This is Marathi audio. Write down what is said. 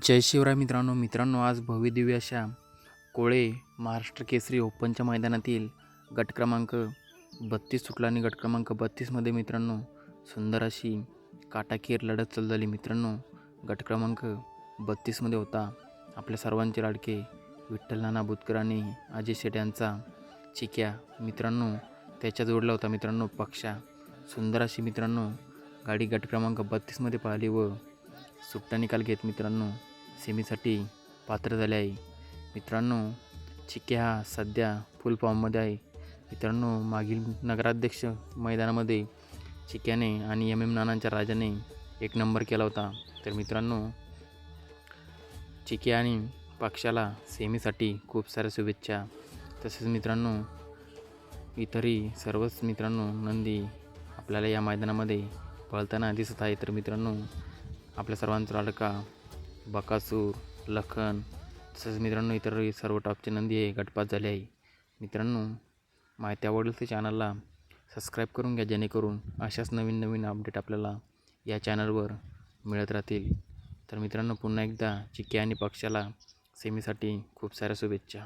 जय शिवराय मित्रांनो. मित्रांनो आज भव्यदिव्य अशा कोळे महाराष्ट्र केसरी ओपनच्या मैदानातील गट क्रमांक बत्तीस सुटला आणि गट क्रमांक बत्तीसमध्ये मित्रांनो सुंदर अशी काटाकीर लढत चालू झाली मित्रांनो गट क्रमांक बत्तीसमध्ये होता आपल्या सर्वांचे लाडके विठ्ठल नाना बुतकर आणि अजय शेट यांचा चिक्या. मित्रांनो त्याच्या जोडला होता मित्रांनो पक्षा. सुंदर अशी मित्रांनो गाडी गट क्रमांक बत्तीसमध्ये पाहिली व सुट्टा निकाल घेत मित्रांनो. सेमीसाठी पात्र झाले आहे. मित्रांनो चिक्के हा सध्या फुल फॉर्ममध्ये आहे. मित्रांनो मागील नगराध्यक्ष मैदानामध्ये चिक्याने आणि एम एम नानांच्या राजाने एक नंबर केला होता. तर मित्रांनो चिके आणि पक्षाला सेमीसाठी खूप साऱ्या शुभेच्छा. तसेच मित्रांनो इतरही सर्वच मित्रांनो नंदी आपल्याला या मैदानामध्ये पळताना दिसत आहे. तर मित्रांनो आपल्या सर्वांचा लाडका बकासूर लखन तसंच मित्रांनो इतर सर्व टॉपचे नंदी आहे गटपात झाले आहे. मित्रांनो माहिती आवडलं ते चॅनलला सबस्क्राईब करून घ्या जेणेकरून अशाच नवीन नवीन अपडेट आपल्याला या चॅनलवर मिळत राहतील. तर मित्रांनो पुन्हा एकदा चिक्की आणि पक्षाला सेमीसाठी खूप साऱ्या शुभेच्छा.